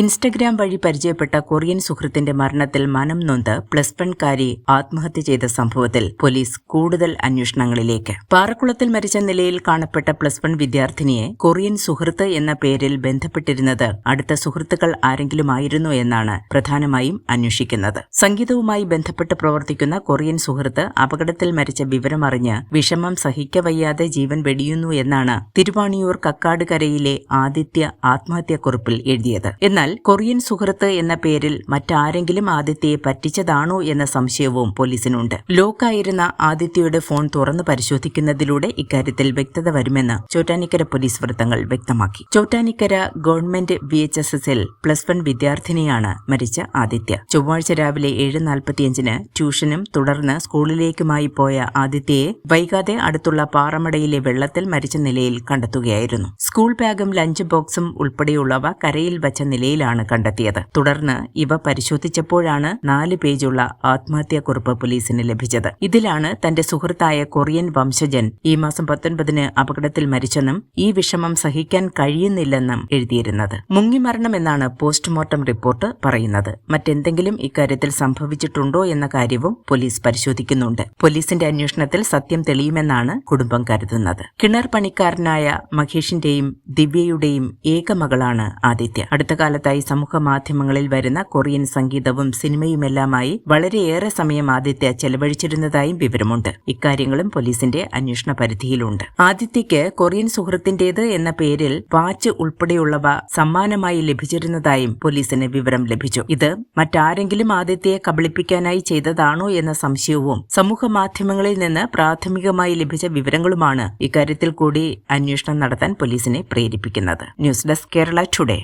Instagram വഴി പരിചയപ്പെട്ട Korean സുഹൃത്തിന്റെ മരണത്തിൽ മനം നൊന്ത് പ്ലസ് വൺകാരി ആത്മഹത്യ ചെയ്ത സംഭവത്തിൽ പോലീസ് കൂടുതൽ അന്വേഷണങ്ങളിലേക്ക്. പാറക്കുളത്തിൽ മരിച്ച നിലയിൽ കാണപ്പെട്ട പ്ലസ് വൺ വിദ്യാർത്ഥിനിയെ കൊറിയൻ സുഹൃത്ത് എന്ന പേരിൽ ബന്ധപ്പെട്ടിരുന്നത് അടുത്ത സുഹൃത്തുക്കൾ ആരെങ്കിലുമായിരുന്നു എന്നാണ് പ്രധാനമായും അന്വേഷിക്കുന്നത്. സംഗീതവുമായി ബന്ധപ്പെട്ട് പ്രവർത്തിക്കുന്ന കൊറിയൻ സുഹൃത്ത് അപകടത്തിൽ മരിച്ച വിവരമറിഞ്ഞ് വിഷമം സഹിക്കവയ്യാതെ ജീവൻ വെടിയുന്നു എന്നാണ് തിരുവാണിയൂർ കക്കാടുകരയിലെ ആദിത്യ ആത്മഹത്യാക്കുറിപ്പിൽ എഴുതിയത്. എന്നാൽ കൊറിയൻ സുഹൃത്ത് എന്ന പേരിൽ മറ്റാരെങ്കിലും ആദിത്യയെ പറ്റിച്ചതാണോ എന്ന സംശയവും പോലീസിനുണ്ട്. ലോക്കായിരുന്ന ആദിത്യയുടെ ഫോൺ തുറന്നു പരിശോധിക്കുന്നതിലൂടെ ഇക്കാര്യത്തിൽ വ്യക്തത വരുമെന്ന് ചോറ്റാനിക്കര പോലീസ് വൃത്തങ്ങൾ വ്യക്തമാക്കി. Chottanikkara government V H S എസിൽ പ്ലസ് വൺ വിദ്യാർത്ഥിനിയാണ് മരിച്ച ആദിത്യ. ചൊവ്വാഴ്ച രാവിലെ ഏഴ് നാൽപ്പത്തിയഞ്ചിന് ട്യൂഷനും തുടർന്ന് സ്കൂളിലേക്കുമായി പോയ ആദിത്യയെ വൈകാതെ അടുത്തുള്ള പാറമടയിലെ വെള്ളത്തിൽ മരിച്ച നിലയിൽ കണ്ടെത്തുകയായിരുന്നു. സ്കൂൾ ബാഗും ലഞ്ച് ബോക്സും ഉൾപ്പെടെയുള്ളവ കരയിൽ വച്ച നിലയിലാണ് കണ്ടെത്തിയത്. തുടർന്ന് ഇവ പരിശോധിച്ചപ്പോഴാണ് നാല് പേജുള്ള ആത്മഹത്യാക്കുറിപ്പ് പോലീസിന് ലഭിച്ചത്. ഇതിലാണ് തന്റെ സുഹൃത്തായ കൊറിയൻ വംശജൻ ഈ മാസം പത്തൊൻപതിന് അപകടത്തിൽ മരിച്ചെന്നും ഈ വിഷമം സഹിക്കാൻ കഴിയുന്നില്ലെന്നും എഴുതിയിരുന്നത്. മുങ്ങിമരണമെന്നാണ് പോസ്റ്റ്മോർട്ടം റിപ്പോർട്ട് പറയുന്നത്. മറ്റെന്തെങ്കിലും ഇക്കാര്യത്തിൽ സംഭവിച്ചിട്ടുണ്ടോ എന്ന കാര്യവും പോലീസ് പരിശോധിക്കുന്നുണ്ട്. പോലീസിന്റെ അന്വേഷണത്തിൽ സത്യം തെളിയുമെന്നാണ് കുടുംബം കരുതുന്നത്. കിണർ പണിക്കാരനായ മഹേഷിന്റെയും ദിവ്യയുടെയും ഏക മകളാണ് ആദിത്യ. അടുത്ത കാലത്തായി സമൂഹ മാധ്യമങ്ങളിൽ വരുന്ന കൊറിയൻ സംഗീതവും സിനിമയുമെല്ലാമായി വളരെയേറെ സമയം ആദിത്യ ചെലവഴിച്ചിരുന്നതായും വിവരമുണ്ട്. ഇക്കാര്യങ്ങളും പോലീസിന്റെ അന്വേഷണ പരിധിയിലുണ്ട്. ആദിത്യയ്ക്ക് കൊറിയൻ സുഹൃത്തിന്റേത് എന്ന പേരിൽ വാച്ച് ഉൾപ്പെടെയുള്ളവ സമ്മാനമായി ലഭിച്ചിരുന്നതായും പോലീസിന് വിവരം ലഭിച്ചു. ഇത് മറ്റാരെങ്കിലും ആദിത്യയെ കബളിപ്പിക്കാനായി ചെയ്തതാണോ എന്ന സംശയവും സമൂഹ മാധ്യമങ്ങളിൽ നിന്ന് പ്രാഥമികമായി ലഭിച്ച വിവരങ്ങളുമാണ് ഇക്കാര്യത്തിൽ കൂടി അന്വേഷണം നടത്താൻ പോലീസിനെ പ്രേരിപ്പിക്കുന്നത്. News desk Kerala today.